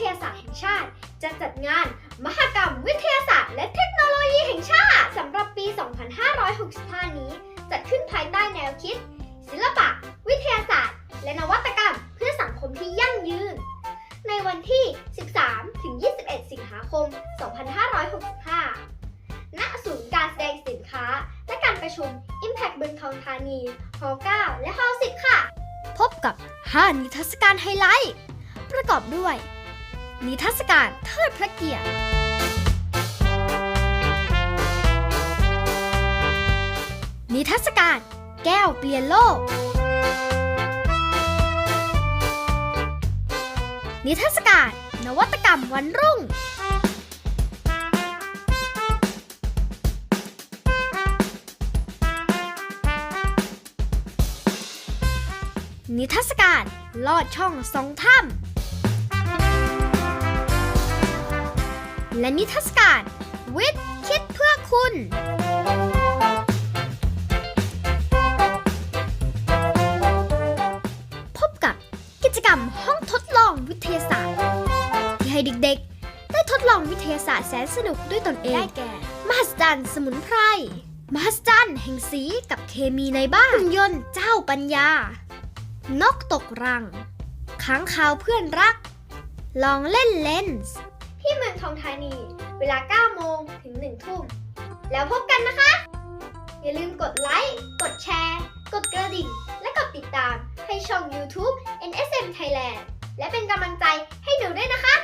ทยาศาสตร์แห่งชาติ จะจัดงานมหกรรมวิทยาศาสตร์และเทคโนโลยีแห่งชาติสำหรับปี 2565 นี้ จัดขึ้นภายใต้แนวคิด ศิลปะ วิทยาศาสตร์ และนวัตกรรมเพื่อสังคมที่ยั่งยืน ในวันที่ 13-21 สิงหาคม 2565 ณ ศูนย์การแสดงสินค้า และการประชุม Impact บึงทองธานีฮอล9และฮอล10 ค่ะ พบกับ 5 นิทรรศการไฮไลท์ประกอบด้วย นิทรรศการเทิดพระเกียรติ นิทรรศการแก้วเปลี่ยนโลก นิทรรศการนวัตกรรมวันรุ่ง นิทรรศการลอดช่องสองถ้ำ และนิทรรศการวิทย์คิดเพื่อคุณ พบกับกิจกรรมห้องทดลองวิทยาศาสตร์ ที่ให้เด็กๆ ได้ทดลองวิทยาศาสตร์แสนสนุกด้วยตนเองได้แก่มหัศจรรย์สมุนไพรมหัศจรรย์แห่งสีกับเคมีในบ้านหุ่นยนต์เจ้าปัญญา นกตกรัง ค้างคาวเพื่อนรัก ลองเล่นเลนส์ ที่เมืองทองธานี เวลา 9 โมงถึง 1 ทุ่ม แล้วพบกันนะคะ อย่าลืมกดไลค์ กดแชร์ กดกระดิ่ง และกดติดตามให้ช่อง YouTube NSM Thailand และเป็นกำลังใจให้หนูด้วยนะคะ